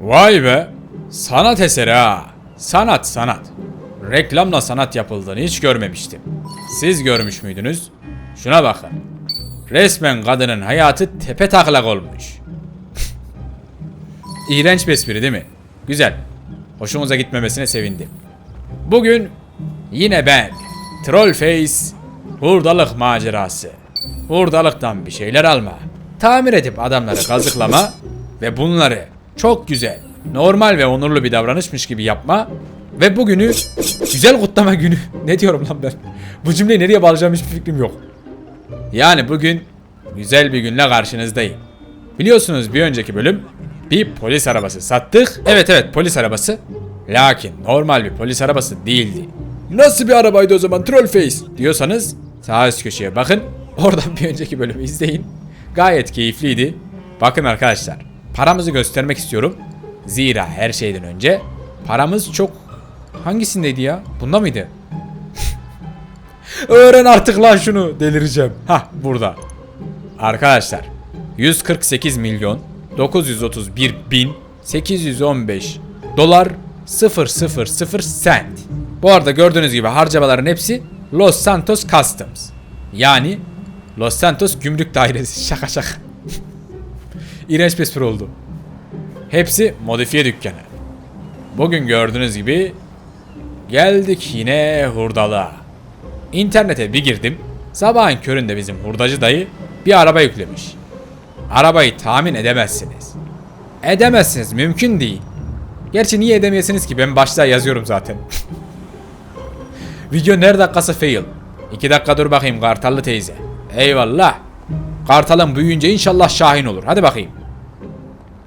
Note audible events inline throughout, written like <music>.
Vay be. Sanat eseri ha. Sanat sanat. Reklamla sanat yapıldığını hiç görmemiştim. Siz görmüş müydünüz? Şuna bakın. Resmen kadının hayatı tepe taklak olmuş. <laughs> İğrenç bir espri değil mi? Güzel. Hoşumuza gitmemesine sevindim. Bugün yine ben. Trollface hurdalık macerası. Hurdalıktan bir şeyler alma. Tamir edip adamları kazıklama <laughs> ve bunları çok güzel, normal ve onurlu bir davranışmış gibi yapma ve bugünü güzel kutlama günü. <laughs> Ne diyorum lan ben? Bu cümleyi nereye bağlayacağım hiçbir fikrim yok. Yani bugün güzel bir günle karşınızdayım. Biliyorsunuz bir önceki bölüm bir polis arabası sattık. Evet evet polis arabası. Lakin normal bir polis arabası değildi. Nasıl bir arabaydı o zaman Trollface diyorsanız sağ üst köşeye bakın. Oradan bir önceki bölümü izleyin. Gayet keyifliydi. Bakın arkadaşlar paramızı göstermek istiyorum. Zira her şeyden önce paramız çok... Hangisindeydi ya? Bunda mıydı? <laughs> Öğren artık lan şunu delireceğim. Hah burada. Arkadaşlar 148 milyon 931 bin 815 dolar 000 cent. Bu arada gördüğünüz gibi harcamaların hepsi Los Santos Customs. Yani Los Santos Gümrük Dairesi. <laughs> Şaka şaka. İğrenç bir espri oldu. Hepsi modifiye dükkanı. Bugün gördüğünüz gibi geldik yine hurdalığa. İnternete bir girdim. Sabahın köründe bizim hurdacı dayı bir araba yüklemiş. Arabayı tahmin edemezsiniz. Edemezsiniz mümkün değil. Gerçi niye edemeyesiniz ki ben başta yazıyorum zaten. <laughs> Video her dakikası fail. 2 dakika dur bakayım Kartallı teyze. Eyvallah. Kartalın büyüyünce inşallah Şahin olur. Hadi bakayım.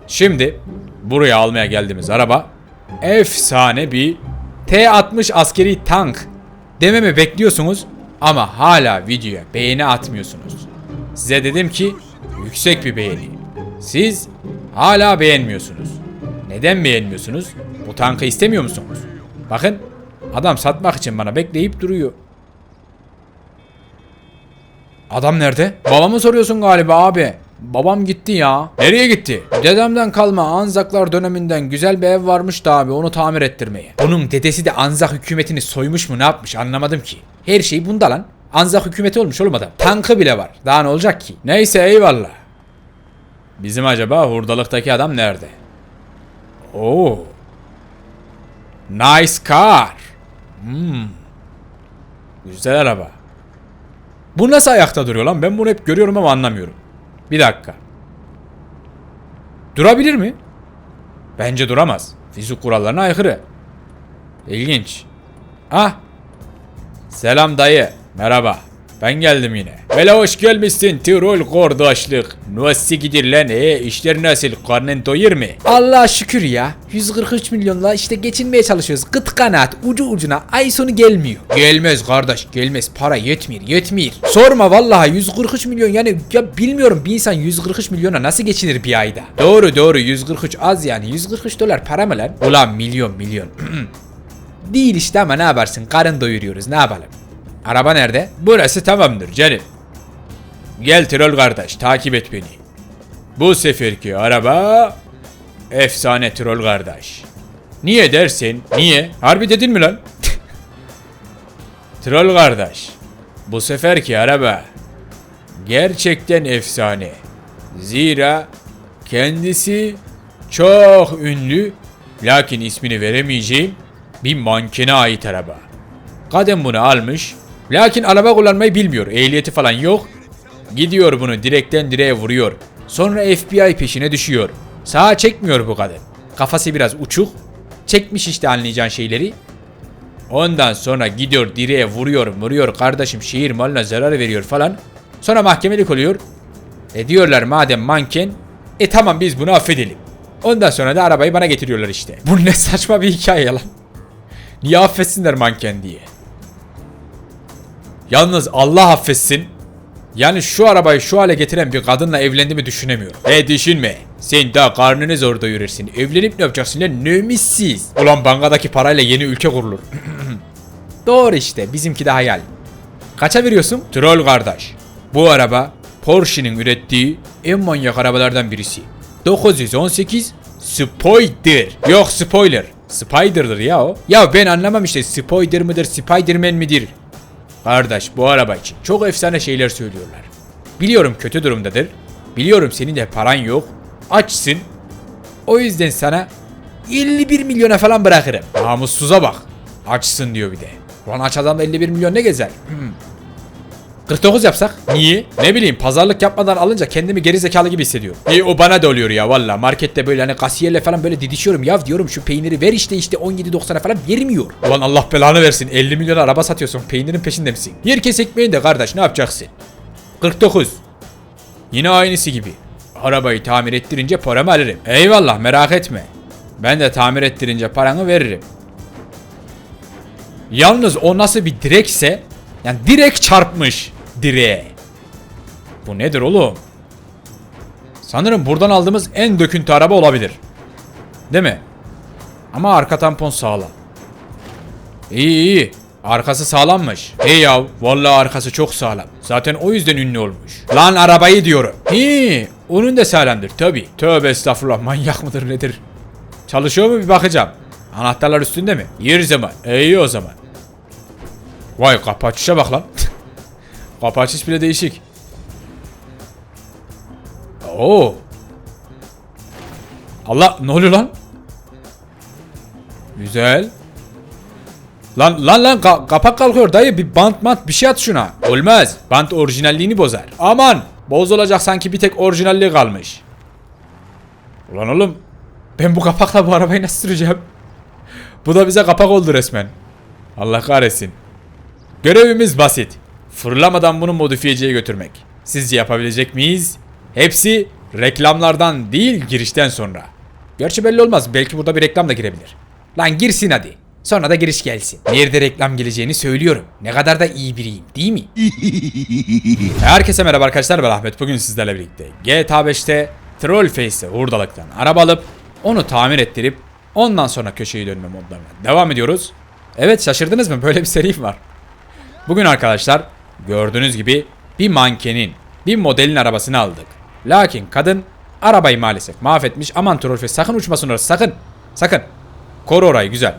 Şimdi buraya almaya geldiğimiz araba efsane bir T-60 askeri tank dememi bekliyorsunuz ama hala videoya beğeni atmıyorsunuz. Size dedim ki yüksek bir beğeni. Siz hala beğenmiyorsunuz. Neden beğenmiyorsunuz? Bu tankı istemiyor musunuz? Bakın adam satmak için bana bekleyip duruyor. Adam nerede? Babamı soruyorsun galiba abi. Babam gitti ya. Nereye gitti? Dedemden kalma Anzaklar döneminden güzel bir ev varmış da abi onu tamir ettirmeye. Onun dedesi de Anzak hükümetini soymuş mu ne yapmış anlamadım ki. Her şey bunda lan. Anzak hükümeti olmuş oğlum adam. Tankı bile var. Daha ne olacak ki? Neyse eyvallah. Bizim acaba hurdalıktaki adam nerede? Oo. Nice car. Hmm. Güzel araba. Bu nasıl ayakta duruyor lan? Ben bunu hep görüyorum ama anlamıyorum. Bir dakika. Durabilir mi? Bence duramaz. Fizik kurallarına aykırı. İlginç. Ah. Selam dayı. Merhaba. Ben geldim yine. Hele hoş gelmişsin Tirol kardeşlik. Nasıl gidir lan e? İşler nasıl? Karnın doyur mu? Allah şükür ya. 143 milyonla işte geçinmeye çalışıyoruz. Gıt kanaat ucu ucuna ay sonu gelmiyor. Gelmez kardeş gelmez. Para yetmiyor yetmiyor. Sorma vallahi 143 milyon yani ya bilmiyorum bir insan 143 milyona nasıl geçinir bir ayda. Doğru doğru 143 az yani 143 dolar para mı lan? Ulan milyon milyon. <clears throat> Değil işte ama ne yaparsın karın doyuruyoruz ne yapalım. Araba nerede? Burası tamamdır canım. Gel troll kardeş takip et beni. Bu seferki araba efsane troll kardeş. Niye dersin? Niye? Harbi dedin mi lan? <laughs> troll kardeş. Bu seferki araba gerçekten efsane. Zira kendisi çok ünlü lakin ismini veremeyeceğim bir mankene ait araba. Kadın bunu almış. Lakin araba kullanmayı bilmiyor. Ehliyeti falan yok. Gidiyor bunu direkten direğe vuruyor. Sonra FBI peşine düşüyor. Sağa çekmiyor bu kadın. Kafası biraz uçuk. Çekmiş işte anlayacağın şeyleri. Ondan sonra gidiyor direğe vuruyor vuruyor kardeşim şehir malına zarar veriyor falan. Sonra mahkemelik oluyor. E diyorlar madem manken e tamam biz bunu affedelim. Ondan sonra da arabayı bana getiriyorlar işte. Bu ne saçma bir hikaye lan. Niye affetsinler manken diye. Yalnız Allah affetsin. Yani şu arabayı şu hale getiren bir kadınla evlendiğimi düşünemiyorum. E düşünme. Sen daha karnını zor doyurursun. Evlenip ne yapacaksın lan nömissiz. Ulan bankadaki parayla yeni ülke kurulur. <clears throat> Doğru işte bizimki de hayal. Kaça veriyorsun? Troll kardeş. Bu araba Porsche'nin ürettiği en manyak arabalardan birisi. 918 Spoiler. Yok spoiler. Spider'dır ya o. Ya ben anlamam işte Spider mıdır, Spiderman midir? Kardeş bu araba için çok efsane şeyler söylüyorlar. Biliyorum kötü durumdadır. Biliyorum senin de paran yok. Açsın. O yüzden sana 51 milyona falan bırakırım. Namussuza bak. Açsın diyor bir de. Ulan aç adamda 51 milyon ne gezer? Hmm. 49 yapsak? Niye? Ne bileyim pazarlık yapmadan alınca kendimi geri zekalı gibi hissediyorum. E o bana da oluyor ya valla. Markette böyle hani kasiyerle falan böyle didişiyorum. Ya diyorum şu peyniri ver işte işte 17.90'a falan vermiyor. Ulan Allah belanı versin. 50 milyon araba satıyorsun. Peynirin peşinde misin? Herkes ekmeğin de kardeş ne yapacaksın? 49. Yine aynısı gibi. Arabayı tamir ettirince paramı alırım. Eyvallah merak etme. Ben de tamir ettirince paranı veririm. Yalnız o nasıl bir direkse yani direkt çarpmış direğe. Bu nedir oğlum? Sanırım buradan aldığımız en döküntü araba olabilir. Değil mi? Ama arka tampon sağlam. İyi iyi. Arkası sağlammış. Hey yav. Vallahi arkası çok sağlam. Zaten o yüzden ünlü olmuş. Lan arabayı diyorum. Hi. Onun da sağlamdır tabi. Tövbe estağfurullah manyak mıdır nedir? Çalışıyor mu bir bakacağım. Anahtarlar üstünde mi? Yer zaman. İyi o zaman. Vay kapı açışa bak lan. Kapı açış bile değişik. Oo. Allah ne oluyor lan? Güzel. Lan lan lan ka- kapak kalkıyor dayı bir bant mant bir şey at şuna. Olmaz. Bant orijinalliğini bozar. Aman bozulacak sanki bir tek orijinalliği kalmış. Ulan oğlum ben bu kapakla bu arabayı nasıl süreceğim? Bu da bize kapak oldu resmen. Allah kahretsin. Görevimiz basit. Fırlamadan bunu modifiyeciye götürmek. Sizce yapabilecek miyiz? Hepsi reklamlardan değil girişten sonra. Gerçi belli olmaz. Belki burada bir reklam da girebilir. Lan girsin hadi. Sonra da giriş gelsin. Nerede reklam geleceğini söylüyorum. Ne kadar da iyi biriyim değil mi? <laughs> Herkese merhaba arkadaşlar ben Ahmet. Bugün sizlerle birlikte GTA 5'te Trollface'e hurdalıktan araba alıp onu tamir ettirip ondan sonra köşeyi dönme modlarına devam ediyoruz. Evet şaşırdınız mı? Böyle bir serim var. Bugün arkadaşlar gördüğünüz gibi bir mankenin, bir modelin arabasını aldık. Lakin kadın arabayı maalesef mahvetmiş. Aman Trollface sakın uçmasın orası sakın. Sakın. Koru orayı güzel.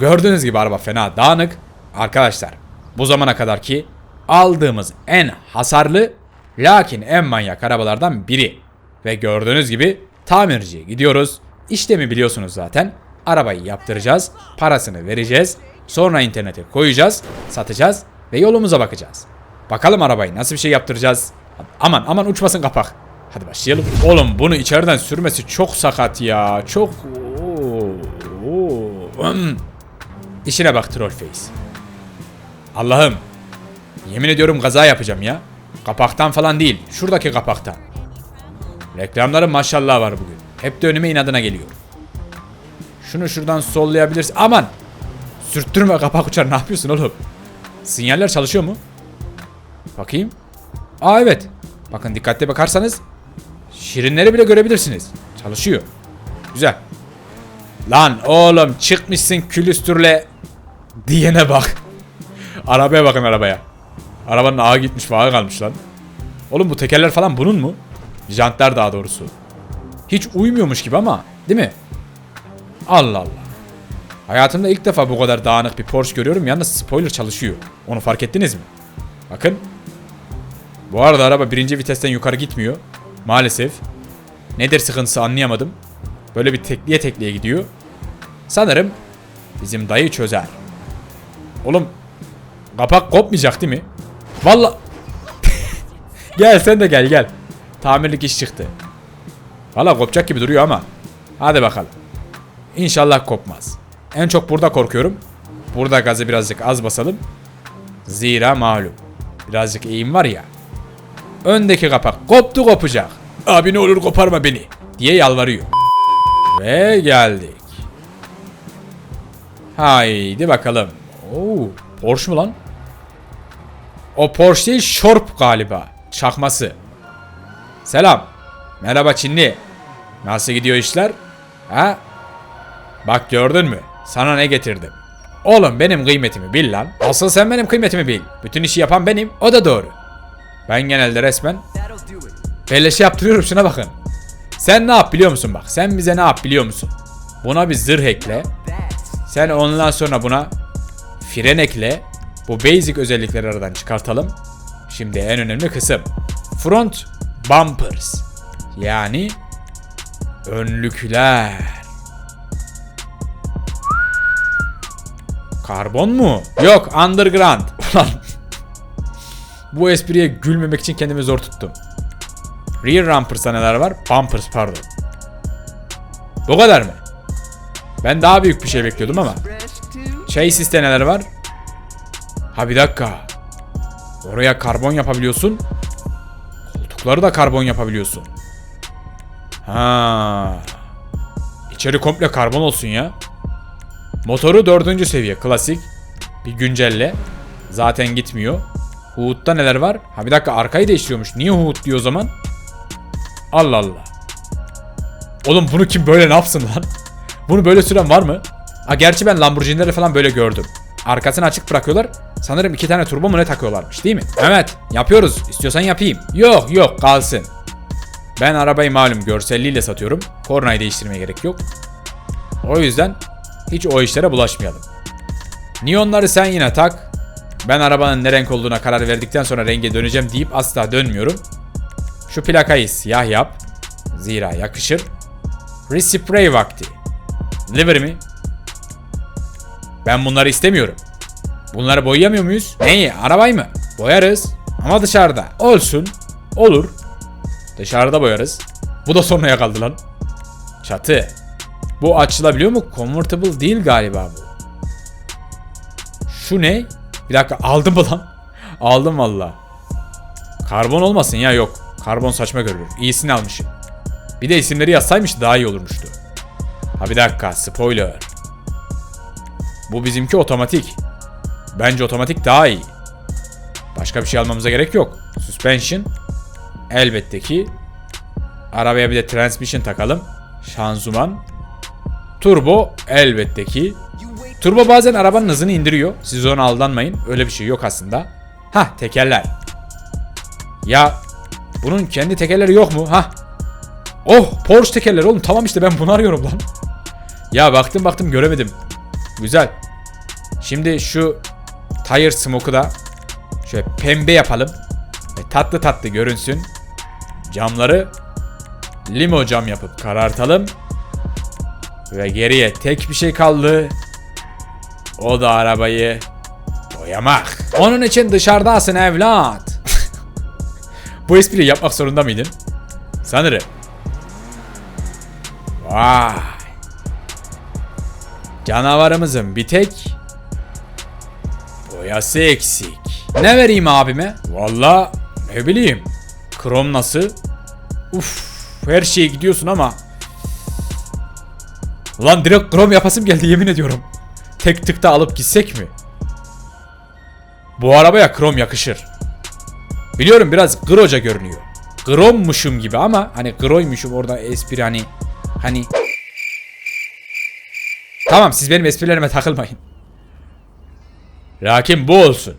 Gördüğünüz gibi araba fena dağınık. Arkadaşlar bu zamana kadar ki aldığımız en hasarlı lakin en manyak arabalardan biri. Ve gördüğünüz gibi tamirciye gidiyoruz. İşlemi biliyorsunuz zaten. Arabayı yaptıracağız, parasını vereceğiz, sonra internete koyacağız, satacağız ve yolumuza bakacağız. Bakalım arabayı nasıl bir şey yaptıracağız. Aman aman uçmasın kapak. Hadi başlayalım. Oğlum bunu içeriden sürmesi çok sakat ya. Çok... Oo. İşine bak Trollface. Allah'ım. Yemin ediyorum kaza yapacağım ya. Kapaktan falan değil. Şuradaki kapaktan. Reklamların maşallah var bugün. Hep de önüme inadına geliyor. Şunu şuradan sollayabilirsin. Aman! Sürttürme kapak uçar. Ne yapıyorsun oğlum? Sinyaller çalışıyor mu? Bakayım. Aa evet. Bakın dikkatli bakarsanız şirinleri bile görebilirsiniz. Çalışıyor. Güzel. Lan oğlum çıkmışsın külüstürle diyene bak. arabaya bakın arabaya. Arabanın ağı gitmiş ağı kalmış lan. Oğlum bu tekerler falan bunun mu? Jantlar daha doğrusu. Hiç uymuyormuş gibi ama değil mi? Allah Allah. Hayatımda ilk defa bu kadar dağınık bir Porsche görüyorum. Yalnız spoiler çalışıyor. Onu fark ettiniz mi? Bakın. Bu arada araba birinci vitesten yukarı gitmiyor. Maalesef. Nedir sıkıntısı anlayamadım. Böyle bir tekliye tekliye gidiyor. Sanırım bizim dayı çözer. Oğlum kapak kopmayacak değil mi? Valla <laughs> gel sen de gel gel. Tamirlik iş çıktı. Valla kopacak gibi duruyor ama. Hadi bakalım. İnşallah kopmaz. En çok burada korkuyorum. Burada gazı birazcık az basalım. Zira malum. Birazcık eğim var ya. Öndeki kapak koptu kopacak. Abi ne olur koparma beni. Diye yalvarıyor. Ve geldik. Haydi bakalım. Oo, Porsche mu lan? O Porsche değil Şorp galiba. Çakması. Selam. Merhaba Çinli. Nasıl gidiyor işler? Ha? Bak gördün mü? Sana ne getirdim? Oğlum benim kıymetimi bil lan. Asıl sen benim kıymetimi bil. Bütün işi yapan benim. O da doğru. Ben genelde resmen beleşe yaptırıyorum şuna bakın. Sen ne yap biliyor musun bak? Sen bize ne yap biliyor musun? Buna bir zırh ekle. Sen ondan sonra buna fren ekle. Bu basic özellikleri aradan çıkartalım. Şimdi en önemli kısım. Front bumpers. Yani önlükler. Karbon mu? Yok underground. <laughs> Bu espriye gülmemek için kendimi zor tuttum. Rear Rumpers'ta neler var? Bumpers pardon. Bu kadar mı? Ben daha büyük bir şey bekliyordum ama. Chassis'te neler var? Ha bir dakika. Oraya karbon yapabiliyorsun. Koltukları da karbon yapabiliyorsun. Ha. İçeri komple karbon olsun ya. Motoru dördüncü seviye klasik. Bir güncelle. Zaten gitmiyor. Hood'da neler var? Ha bir dakika arkayı değiştiriyormuş. Niye Hood diyor o zaman? Allah Allah. Oğlum bunu kim böyle ne yapsın lan? <laughs> Bunu böyle süren var mı? Ha gerçi ben Lamborghini'leri falan böyle gördüm. Arkasını açık bırakıyorlar. Sanırım iki tane turbo mu ne takıyorlarmış değil mi? Evet yapıyoruz. İstiyorsan yapayım. Yok yok kalsın. Ben arabayı malum görselliğiyle satıyorum. Kornayı değiştirmeye gerek yok. O yüzden hiç o işlere bulaşmayalım. Niyonları sen yine tak. Ben arabanın ne renk olduğuna karar verdikten sonra renge döneceğim deyip asla dönmüyorum. Şu plakayı siyah yap. Zira yakışır. Respray vakti. Liver mi? Ben bunları istemiyorum. Bunları boyayamıyor muyuz? Neyi? Arabayı mı? Boyarız. Ama dışarıda. Olsun. Olur. Dışarıda boyarız. Bu da sonraya kaldı lan. Çatı. Bu açılabiliyor mu? Convertible değil galiba bu. Şu ne? Bir dakika aldım mı lan? <laughs> Aldım valla. Karbon olmasın ya yok. Karbon saçma görülür. İyisini almışım. Bir de isimleri yazsaymış daha iyi olurmuştu. Ha bir dakika spoiler. Bu bizimki otomatik. Bence otomatik daha iyi. Başka bir şey almamıza gerek yok. Suspension. Elbette ki. Arabaya bir de transmission takalım. Şanzıman. Turbo elbette ki. Turbo bazen arabanın hızını indiriyor. Siz ona aldanmayın. Öyle bir şey yok aslında. Ha tekerler. Ya bunun kendi tekerleri yok mu? Ha. Oh Porsche tekerleri oğlum tamam işte ben bunu arıyorum lan. Ya baktım baktım göremedim. Güzel. Şimdi şu tire smoke'u da şöyle pembe yapalım. Ve tatlı tatlı görünsün. Camları limo cam yapıp karartalım. Ve geriye tek bir şey kaldı. O da arabayı boyamak. Onun için dışarıdasın evlat. Bu espriyi yapmak zorunda mıydın? Sanırım. Vay. Canavarımızın bir tek boyası eksik. Ne vereyim abime? Valla ne bileyim. Krom nasıl? Uf her şeye gidiyorsun ama. Lan direkt krom yapasım geldi yemin ediyorum. Tek tıkta alıp gitsek mi? Bu arabaya krom yakışır. Biliyorum biraz groca görünüyor. Grommuşum gibi ama hani groymuşum orada espri hani hani Tamam siz benim esprilerime takılmayın. Lakin bu olsun.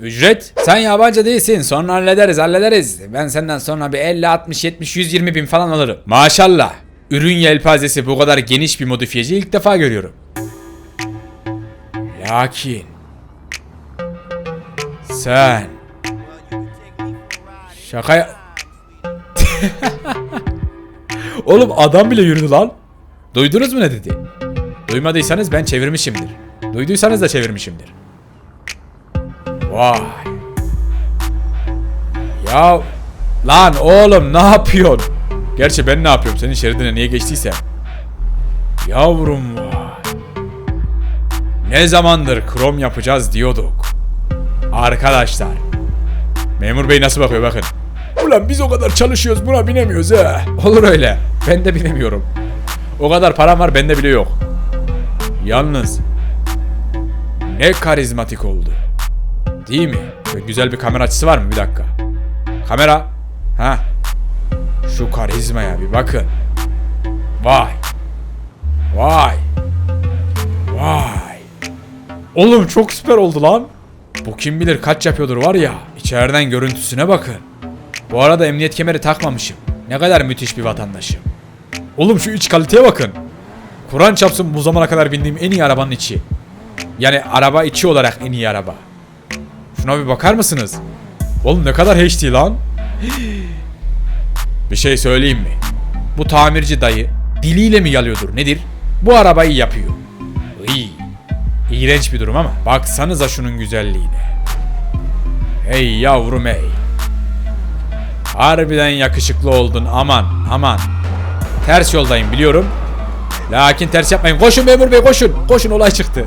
Ücret? Sen yabancı değilsin. Sonra hallederiz hallederiz. Ben senden sonra bir 50, 60, 70, 120 bin falan alırım. Maşallah. Ürün yelpazesi bu kadar geniş bir modifiyeci ilk defa görüyorum. Lakin... Sen... Şaka <laughs> Oğlum adam bile yürüdü lan. Duydunuz mu ne dedi? Duymadıysanız ben çevirmişimdir. Duyduysanız da çevirmişimdir. Vay. Ya lan oğlum ne yapıyorsun? Gerçi ben ne yapıyorum senin şeridine niye geçtiysem. Yavrum vay. Ne zamandır krom yapacağız diyorduk. Arkadaşlar. Memur bey nasıl bakıyor bakın. Ulan biz o kadar çalışıyoruz buna binemiyoruz ha. Olur öyle. Ben de binemiyorum. O kadar param var bende bile yok. Yalnız ne karizmatik oldu. Değil mi? Şöyle güzel bir kamera açısı var mı? Bir dakika. Kamera. Ha. Şu karizmaya bir bakın. Vay. Vay. Vay. Oğlum çok süper oldu lan. Bu kim bilir kaç yapıyordur var ya. İçeriden görüntüsüne bakın. Bu arada emniyet kemeri takmamışım. Ne kadar müthiş bir vatandaşım. Oğlum şu iç kaliteye bakın. Kur'an çapsın bu zamana kadar bindiğim en iyi arabanın içi. Yani araba içi olarak en iyi araba. Şuna bir bakar mısınız? Oğlum ne kadar HD lan. Bir şey söyleyeyim mi? Bu tamirci dayı diliyle mi yalıyordur nedir? Bu arabayı yapıyor. İyi. İğrenç bir durum ama baksanıza şunun güzelliğine. Hey yavrum hey. Harbiden yakışıklı oldun aman aman. Ters yoldayım biliyorum. Lakin ters yapmayın. Koşun memur bey koşun. Koşun olay çıktı.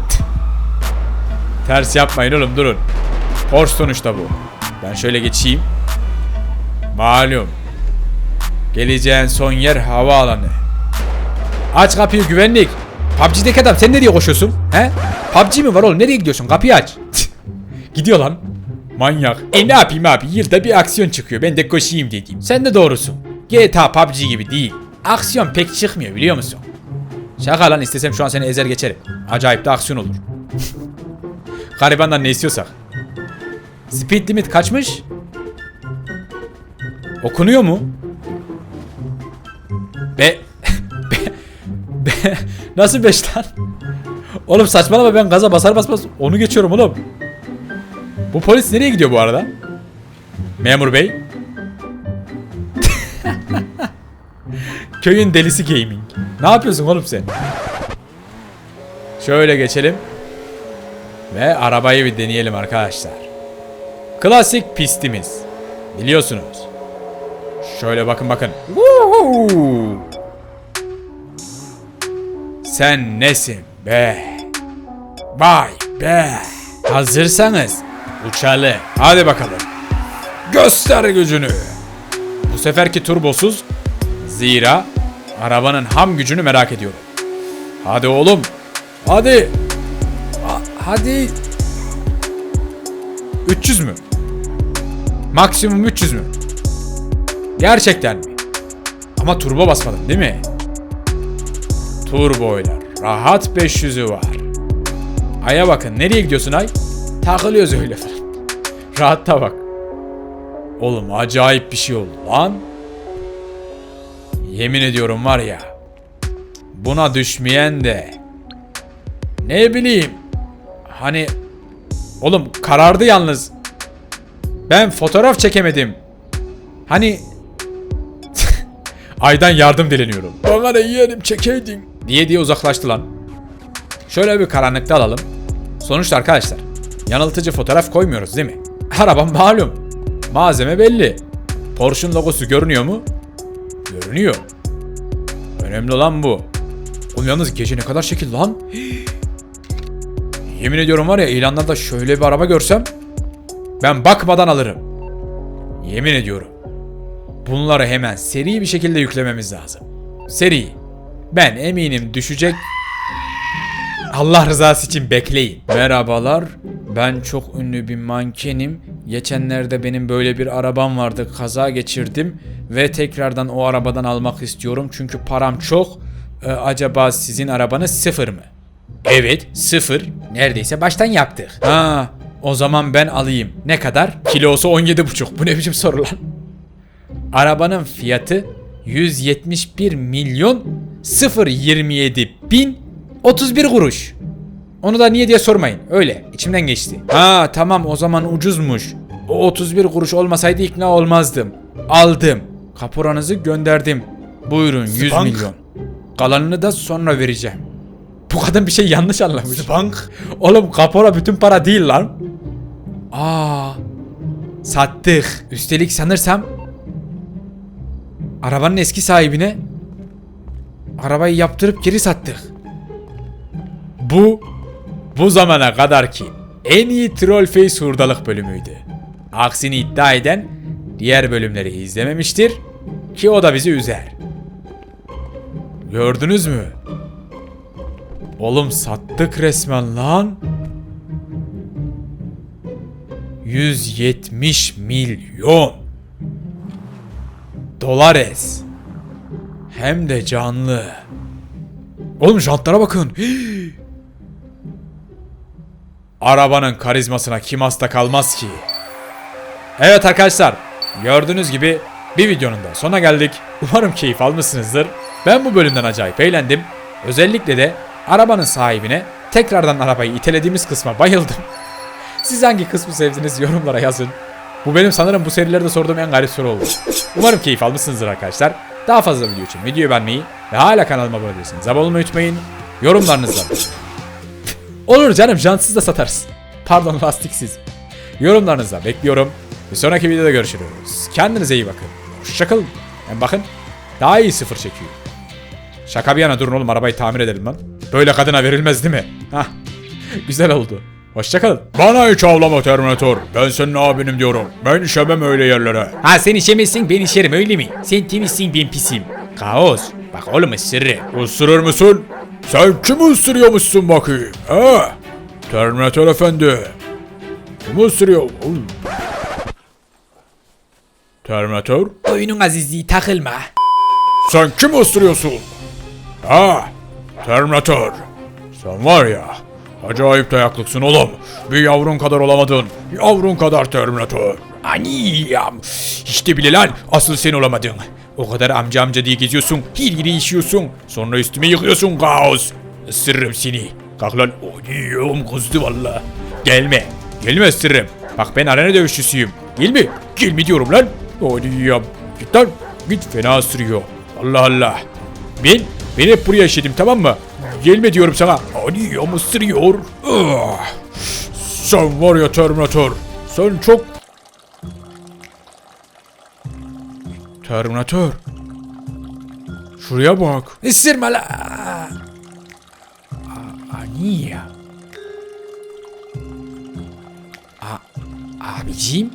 <laughs> ters yapmayın oğlum durun. Porsche sonuçta bu. Ben şöyle geçeyim. Malum. Geleceğin son yer havaalanı. Aç kapıyı güvenlik. PUBG'deki adam sen nereye koşuyorsun? He? PUBG mi var oğlum? Nereye gidiyorsun? Kapıyı aç. <laughs> Gidiyor lan. Manyak. E ne yapayım abi? Yılda bir aksiyon çıkıyor. Ben de koşayım dediğim. Sen de doğrusun. GTA PUBG gibi değil. Aksiyon pek çıkmıyor biliyor musun? Şaka lan istesem şu an seni ezer geçerim. Acayip de aksiyon olur. <laughs> Garibandan ne istiyorsak. Speed limit kaçmış? Okunuyor mu? <laughs> Nasıl 5 lan? Oğlum saçmalama ben gaza basar basmaz onu geçiyorum oğlum. Bu polis nereye gidiyor bu arada? Memur bey. <laughs> Köyün delisi gaming. Ne yapıyorsun oğlum sen? Şöyle geçelim. Ve arabayı bir deneyelim arkadaşlar. Klasik pistimiz. Biliyorsunuz. Şöyle bakın bakın. Woo! Sen nesin be? Vay be. Hazırsanız uçalı. Hadi bakalım. Göster gücünü. Bu seferki turbosuz. Zira arabanın ham gücünü merak ediyorum. Hadi oğlum. Hadi. Ha- hadi. 300 mü? Maksimum 300 mü? Gerçekten mi? Ama turbo basmadın değil mi? Turboyla rahat 500'ü var. Ay'a bakın nereye gidiyorsun Ay? Takılıyoruz öyle falan. <laughs> Rahatta bak. Oğlum acayip bir şey oldu lan. Yemin ediyorum var ya. Buna düşmeyen de. Ne bileyim. Hani. Oğlum karardı yalnız. Ben fotoğraf çekemedim. Hani. <laughs> Aydan yardım dileniyorum. Bana yeğenim çekeydin. Diye diye uzaklaştı lan. Şöyle bir karanlıkta alalım. Sonuçta arkadaşlar yanıltıcı fotoğraf koymuyoruz değil mi? <laughs> Arabam malum. Malzeme belli. Porsche'un logosu görünüyor mu? Görünüyor. Önemli olan bu. Oğlum yalnız gece ne kadar şekil lan. <gasps> Yemin ediyorum var ya ilanlarda şöyle bir araba görsem ben bakmadan alırım. Yemin ediyorum. Bunları hemen seri bir şekilde yüklememiz lazım. Seri. Ben eminim düşecek Allah rızası için bekleyin. Merhabalar. Ben çok ünlü bir mankenim. Geçenlerde benim böyle bir arabam vardı. Kaza geçirdim ve tekrardan o arabadan almak istiyorum. Çünkü param çok. Ee, acaba sizin arabanız sıfır mı? Evet, sıfır. Neredeyse baştan yaptık. Ha, o zaman ben alayım. Ne kadar? Kilosu 17,5. Bu ne biçim soru lan? Arabanın fiyatı 171 milyon 027 bin 31 kuruş. Onu da niye diye sormayın. Öyle içimden geçti. Ha tamam o zaman ucuzmuş. O 31 kuruş olmasaydı ikna olmazdım. Aldım. Kaporanızı gönderdim. Buyurun 100 Spank. milyon. Kalanını da sonra vereceğim. Bu kadın bir şey yanlış anlamış. Spank. Oğlum kapora bütün para değil lan. Aa. Sattık. Üstelik sanırsam arabanın eski sahibine arabayı yaptırıp geri sattık. Bu bu zamana kadar ki en iyi Trollface hurdalık bölümüydü. Aksini iddia eden diğer bölümleri izlememiştir ki o da bizi üzer. Gördünüz mü? Oğlum sattık resmen lan. 170 milyon. Dolares. Hem de canlı. Oğlum jantlara bakın. Arabanın karizmasına kim hasta kalmaz ki? Evet arkadaşlar. Gördüğünüz gibi Bir videonun da sonuna geldik. Umarım keyif almışsınızdır. Ben bu bölümden acayip eğlendim. Özellikle de arabanın sahibine tekrardan arabayı itelediğimiz kısma bayıldım. <laughs> Siz hangi kısmı sevdiniz yorumlara yazın. Bu benim sanırım bu serilerde sorduğum en garip soru oldu. Umarım keyif almışsınızdır arkadaşlar. Daha fazla video için videoyu beğenmeyi ve hala kanalıma abone değilseniz abone olmayı unutmayın. Yorumlarınızla. Olur canım jantsız da satarız. Pardon <laughs> lastiksiz. Yorumlarınızla bekliyorum. Bir sonraki videoda görüşürüz. Kendinize iyi bakın. Hoşçakalın. Hem bakın daha iyi sıfır çekiyor. Şaka bir yana durun oğlum arabayı tamir edelim lan. Böyle kadına verilmez değil mi? Hah. <laughs> Güzel oldu. Hoşçakalın. Bana hiç avlama Terminator. Ben senin abinim diyorum. Ben işemem öyle yerlere. Ha sen işemezsin ben işerim öyle mi? Sen temizsin ben pisim. Kaos. Bak oğlum ısırırım. Isırır mısın? Sen kimi ısırıyormuşsun bakayım? He? Terminator efendi. Kimi ısırıyor? Oğlum. Terminator? Oyunun azizliği takılma. Sen kimi ısırıyorsun? Ha? Terminator. Sen var ya. Acayip dayaklıksın oğlum. Bir yavrun kadar olamadın. Yavrun kadar Terminator. Aniyam. İşte bile lan asıl sen olamadın. O kadar amca amca diye geziyorsun. Hilgiri işiyorsun. Sonra üstüme yıkıyorsun kaos. Isırırım seni. Kalk lan. Aniyam kızdı valla. Gelme. Gelme ısırırım. Bak ben arena dövüşçüsüyüm. Gelme. Gelme diyorum lan. Aniyam. Git lan. Git fena ısırıyor. Allah Allah. Ben, ben hep buraya işledim tamam mı? Gelme diyorum sana. Ani ya ısırıyor. Ah. Sen var ya Terminator. Sen çok... Terminator. Şuraya bak. Isırma la. Ani ya. A- abiciğim.